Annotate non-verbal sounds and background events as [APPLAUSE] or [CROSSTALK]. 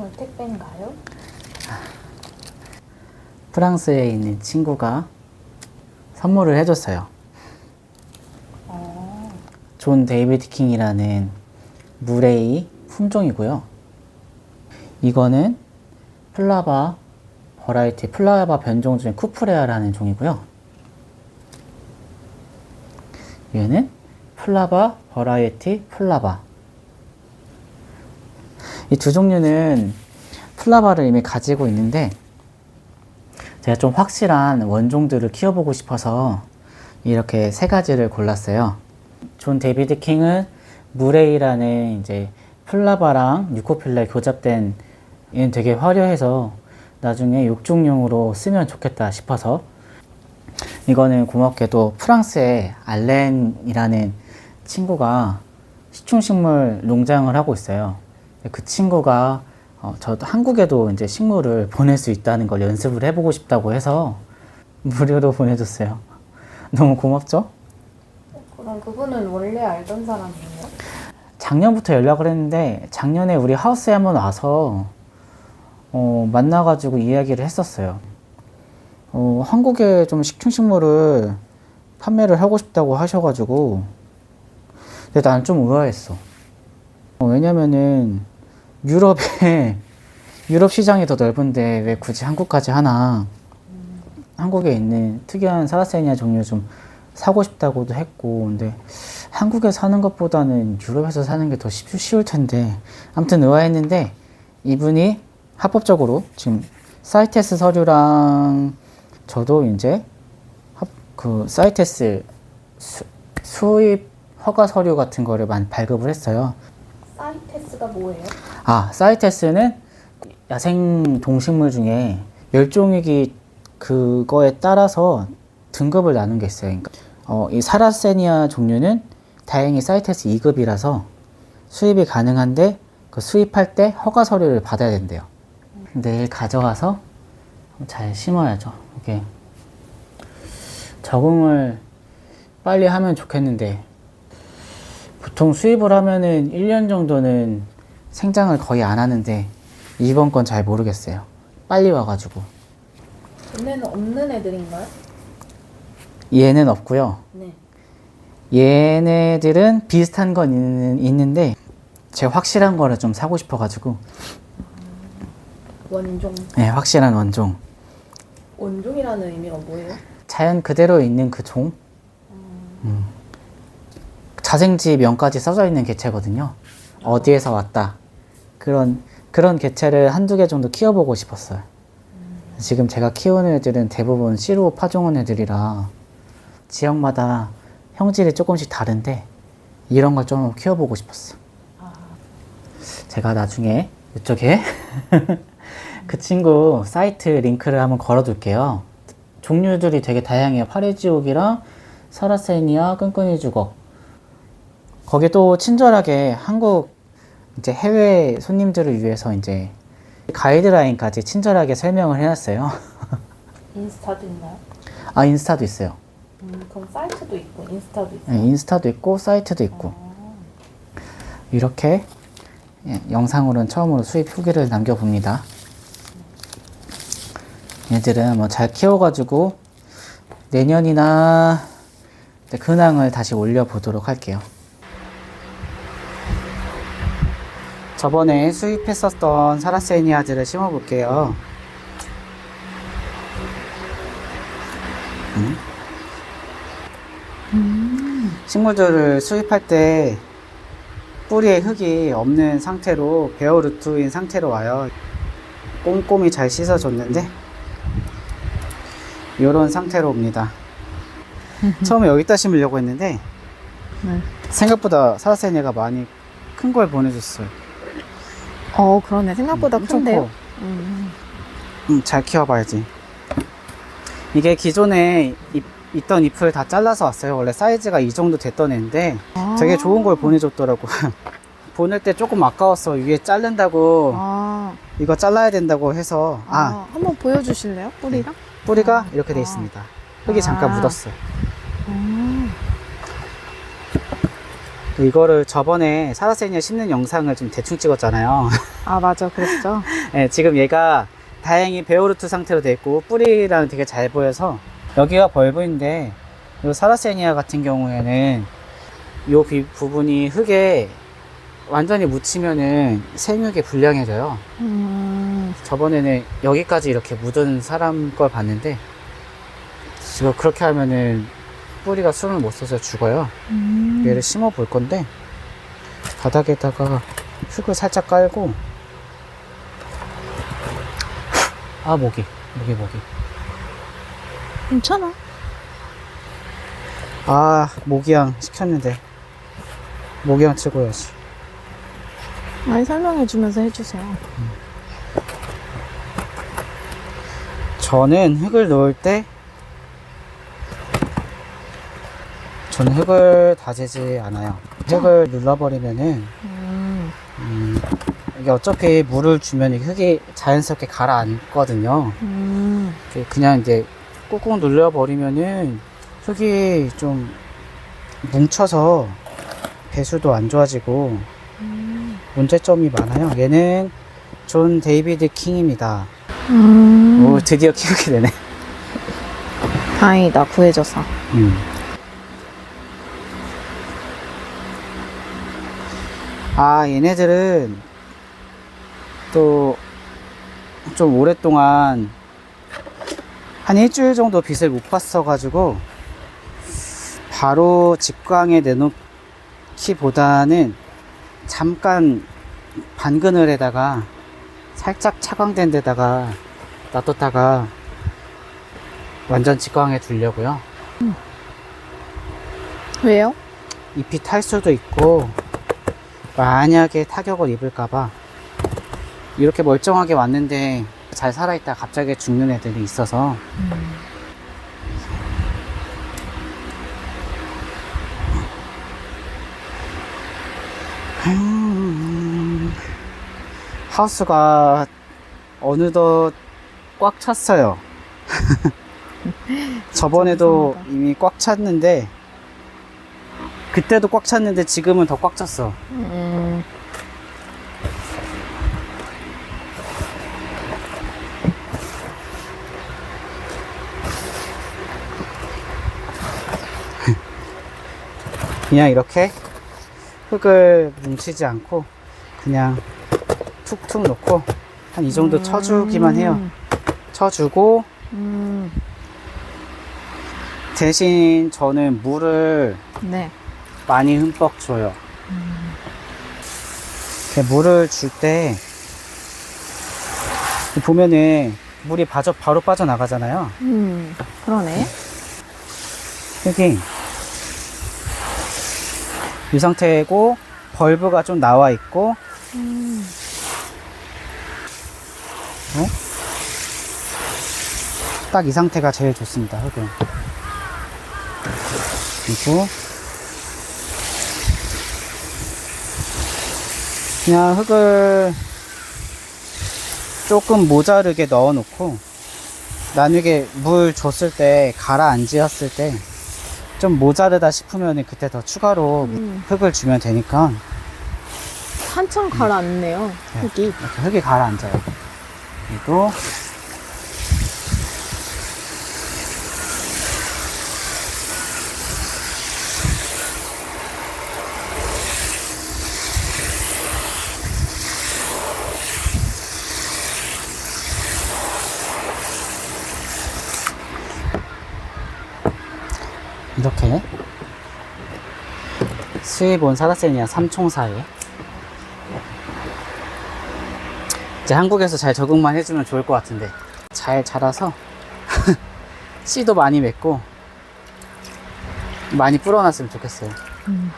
선물 택배인가요? 프랑스에 있는 친구가 선물을 해줬어요. 어, 존 데이비드 킹이라는 무레이 품종이고요. 이거는 플라바 버라이티 플라바 변종 중에 쿠프레아라는 종이고요. 얘는 플라바 버라이티 플라바. 이 두 종류는 플라바를 이미 가지고 있는데 제가 좀 확실한 원종들을 키워보고 싶어서 이렇게 세 가지를 골랐어요. 존 데이비드 킹은 무레이라는 이제 플라바랑 뉴코필라 교잡된 얘는 되게 화려해서 나중에 육종용으로 쓰면 좋겠다 싶어서 이거는 고맙게도 프랑스의 알렌이라는 친구가 식충식물 농장을 하고 있어요. 그 친구가 어, 저도 한국에도 이제 식물을 보낼 수 있다는 걸 연습을 해보고 싶다고 해서 무료로 [LAUGHS] 보내줬어요. 너무 고맙죠? 그럼 그분은 원래 알던 사람이에요? 작년부터 연락을 했는데 작년에 우리 하우스에 한번 와서 어, 만나가지고 이야기를 했었어요. 어, 한국에 좀 식충식물을 판매를 하고 싶다고 하셔가지고 근데 난 좀 의아했어. 어, 왜냐면은 유럽에 [LAUGHS] 유럽 시장이 더 넓은데 왜 굳이 한국까지 하나? 한국에 있는 특이한 사라세니아 종류 좀 사고 싶다고도 했고 근데 한국에 사는 것보다는 유럽에서 사는 게 더 쉬울 텐데 아무튼 의아했는데 이분이 합법적으로 지금 사이테스 서류랑 저도 이제 합- 그 사이테스 수, 수입 허가 서류 같은 거를 많이 발급을 했어요. 사이테스가 뭐예요? 아, 사이테스는 야생 동식물 중에 멸종위기 그거에 따라서 등급을 나눈 게 있어요. 그러니까 어, 이 사라세니아 종류는 다행히 사이테스 2급이라서 수입이 가능한데 그 수입할 때 허가 서류를 받아야 된대요. 내일 가져가서 잘 심어야죠. 이게 적응을 빨리 하면 좋겠는데 보통 수입을 하면은 1년 정도는 생장을 거의 안 하는데 이번 건 잘 모르겠어요. 빨리 와가지고 얘네는 없는 애들인가요? 얘는 없고요. 네. 얘네들은 비슷한 건 있는, 있는데 제가 확실한 거를 좀 사고 싶어가지고 원종. 네, 확실한 원종 원종이라는 의미가 뭐예요? 자연 그대로 있는 그 종. 음. 자생지 명까지 써져 있는 개체거든요. 어디에서 왔다. 그런, 그런 개체를 한두 개 정도 키워보고 싶었어요. 지금 제가 키우는 애들은 대부분 씨로 파종한 애들이라 지역마다 형질이 조금씩 다른데 이런 걸 좀 키워보고 싶었어. 제가 나중에 이쪽에 [LAUGHS] 그 친구 사이트 링크를 한번 걸어둘게요. 종류들이 되게 다양해요. 파리지옥이랑 사라세니아, 끈끈이 주걱. 거기 또 친절하게 한국 이제 해외 손님들을 위해서 이제 가이드라인까지 친절하게 설명을 해놨어요. [LAUGHS] 인스타도 있나요? 아 인스타도 있어요. 음, 그럼 사이트도 있고 인스타도 있고. 네, 인스타도 있고 사이트도 있고 이렇게 예, 영상으로는 처음으로 수입 후기를 남겨봅니다. 얘들은 뭐 잘 키워가지고 내년이나 이제 근황을 다시 올려보도록 할게요. 저번에 수입했었던 사라세니아들을 심어 볼게요. 식물들을 수입할 때 뿌리에 흙이 없는 상태로 베어 루트인 상태로 와요. 꼼꼼히 잘 씻어줬는데 이런 상태로 옵니다. 처음에 여기다 심으려고 했는데 네. 생각보다 사라세니아가 많이 큰 걸 보내줬어요. 어, 그러네. 생각보다 엄청 큰데요? 커. 음. 음, 잘 키워봐야지. 이게 기존에 잎- 있던 잎을 다 잘라서 왔어요. 원래 사이즈가 이 정도 됐던 애인데 아. 되게 좋은 걸 보내줬더라고. [LAUGHS] 보낼 때 조금 아까웠어. 위에 자른다고 아, 이거 잘라야 된다고 해서 아, 아 한번 보여주실래요? 뿌리랑? 뿌리가 이렇게 돼 아. 있습니다. 흙이 잠깐 아. 묻었어. 음. 이거를 저번에 사라세니아 심는 영상을 좀 대충 찍었잖아요. [LAUGHS] 아, 맞아. 그랬죠. 네, 지금 얘가 다행히 베오르트 상태로 돼 있고 뿌리랑 되게 잘 보여서 여기가 벌브인데 이 사라세니아 같은 경우에는 이 비- 부분이 흙에 완전히 묻히면은 생육이 불량해져요. 음, 저번에는 여기까지 이렇게 묻은 사람 걸 봤는데 지금 그렇게 하면은 뿌리가 숨을 못 쉬어서 죽어요. 음. 얘를 심어 볼 건데 바닥에다가 흙을 살짝 깔고 아 모기 모기 모기 괜찮아. 아 모기향 시켰는데 모기향 치고야지 많이 설명해주면서 해주세요. 저는 흙을 넣을 때 저는 흙을 다지지 않아요 흙을 눌러버리면은 음, 음, 이게 어차피 물을 주면 이 흙이 자연스럽게 가라앉거든요 음, 그냥 이제 꾹꾹 눌러버리면은 흙이 좀 뭉쳐서 배수도 안 좋아지고 문제점이 많아요. 얘는 존 데이비드 킹입니다. 음. 오, 드디어 키우게 되네. 다행이다. 구해줘서. 음. 아, 얘네들은 또 좀 오랫동안 한 일주일 정도 빛을 못 봤어 가지고 바로 직광에 내놓기보다는 잠깐 반 그늘에다가 살짝 차광된 데다가 놔뒀다가 완전 직광에 두려고요. 왜요? 잎이 탈 수도 있고 만약에 타격을 입을까봐 이렇게 멀쩡하게 왔는데 잘 살아있다 갑자기 죽는 애들이 있어서 음, 하우스가 어느덧 꽉 찼어요. [LAUGHS] 저번에도. 이미 꽉 찼는데 그때도 꽉 찼는데 지금은 더 꽉 찼어. 음, [LAUGHS] 그냥 이렇게 흙을 뭉치지 않고 그냥 툭툭 놓고 한 이 정도 쳐주기만 해요. 쳐주고 음, 대신 저는 물을 네. 많이 흠뻑 줘요. 이렇게 물을 줄 때 보면은 물이 바로, 바로 빠져나가잖아요. 음, 그러네. 흙이 이 상태고 벌브가 좀 나와 있고 음, 딱이 상태가 제일 좋습니다. 흙은 그리고 그냥 흙을 조금 모자르게 넣어 놓고 나중에 물 줬을 때 가라앉았을 때 좀 모자르다 싶으면 그때 더 추가로 음. 흙을 주면 되니까 한참 가라앉네요. 네. 흙이. 이렇게 흙이 가라앉아요. 그리고 이렇게 수입 온 사라세니아 삼총사에 이제 한국에서 잘 적응만 해주면 좋을 것 같은데 잘 자라서 [LAUGHS] 씨도 많이 맺고 많이 불어났으면 좋겠어요. 음.